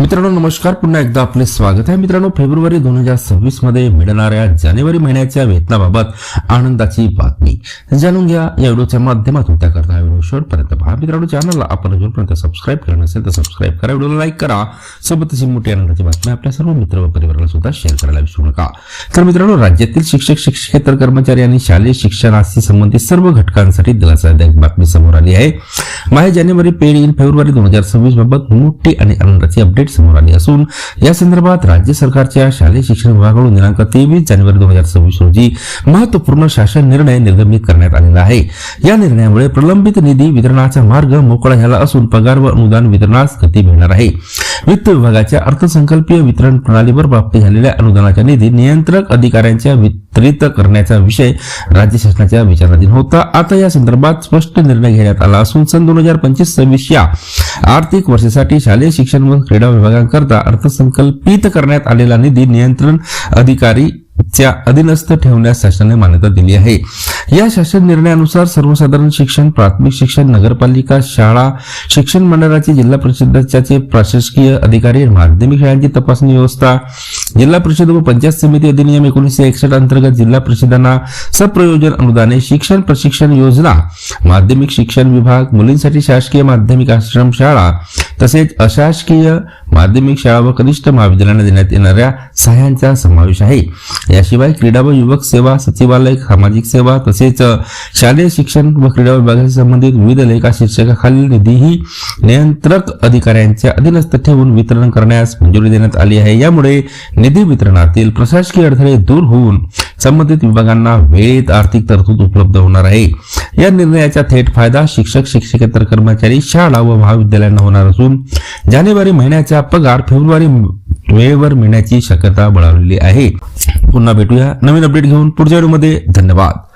मित्रांनो नमस्कार. पुन्हा एकदा आपले स्वागत आहे. मित्रांनो फेब्रुवारी दोन हजार सव्वीसमध्ये मिळणाऱ्या जानेवारी महिन्याच्या वेतनाबाबत आनंदाची बातमी. जाणून घ्या या व्हिडिओच्या माध्यमातून. त्याकरता हा व्हिडिओ शेवटपर्यंत पहा. मित्रांनो चॅनलला आपण अजूनपर्यंत सबस्क्राईब केलं नसेल तर सबस्क्राईब करा. व्हिडिओला लाईक करा. सोबतच ही मोठी आनंदाची बातमी आपल्या सर्व मित्र व परिवाराला सुद्धा शेअर करायला विसरू नका. तर मित्रांनो राज्यातील शिक्षक शिक्षकेतर कर्मचारी आणि शालेय शिक्षणाशी संबंधित सर्व घटकांसाठी दिलासादायक बातमी समोर आली आहे. माहे जानेवारी पेड इन फेब्रुवारी दोन हजार सव्वीस बाबत मोठी आणि आनंदाची अपडेट समोर आली असून या संदर्भात राज्य सरकारच्या शालेय शिक्षण विभागाकडून दिनांक तेवीस जानेवारी दोन हजार सव्वीस रोजी महत्त्वपूर्ण शासन निर्णय निर्गमित करण्यात आलेला आहे. या निर्णयामुळे प्रलंबित निधी वितरणाचा मार्ग मोकळा झाला असून पगार व अनुदान वितरणास गती मिळणार आहे. वित्त विभागाच्या अर्थसंकल्पीय वितरण प्रणालीवर प्राप्त झालेल्या अनुदानाचा निधी नियंत्रक अधिकाऱ्यांच्या वितरित करण्याचा विषय राज्य शासनाच्या विचाराधीन होता. आता या संदर्भात स्पष्ट निर्णय घेण्यात आला असून सन दोन हजार पंचवीस सव्वीस या आर्थिक वर्षासाठी शालेय शिक्षण व क्रीडा विभागांकरता अर्थसंकल्पित करण्यात आलेला निधी नियंत्रण अधिकारी च्या अधीनस्थ ठेवण्यास शासनाने मान्यता दिली आहे. या शासन निर्णयानुसार सर्वसाधारण शिक्षण प्राथमिक शिक्षण नगरपालिका शाळा शिक्षण मंडळाचे जिल्हा परिषदाचे प्रशासकीय अधिकारी माध्यमिक शाळांची तपासणी व्यवस्था जिल्हा परिषद व पंचायत समिती अधिनियम एकोणीसशे एकसष्ट अंतर्गत जिल्हा परिषदांना सप्रयोजन अनुदाने शिक्षण प्रशिक्षण योजना माध्यमिक शिक्षण विभाग मुलींसाठी शासकीय माध्यमिक आश्रम शाळा तसेच अशासकीय माध्यमिक शाळा व कनिष्ठ महाविद्यालयांना देण्यात येणाऱ्या सहाय्यांचा समावेश आहे. याशिवाय क्रीडा व युवक सेवा सचिवालय सामाजिक सेवा तसेच शालेय शिक्षण व क्रीडा विभागाशी संबंधित विविध लेखा शीर्षकाखालील निधीही नियंत्रक अधिकाऱ्यांच्या अधीनस्थ ठेवून वितरण करण्यास मंजुरी देण्यात आली आहे. यामुळे निधी वितरणातील प्रशासकीय अडथळे दूर होऊन संबंधित विभागांना वेळेत आर्थिक तरतूद उपलब्ध होणार आहे. या निर्णयाचा थेट फायदा शिक्षक शिक्षकेतर कर्मचारी शाळा व महाविद्यालयांना होणार असून जानेवारी महिन्याचा पगार फेब्रुवारी वेळेवर मिळण्याची शक्यता बळावलेली आहे. पुन्हा भेटूया नवीन अपडेट घेऊन. पुढच्या व्हिडिओमध्ये धन्यवाद.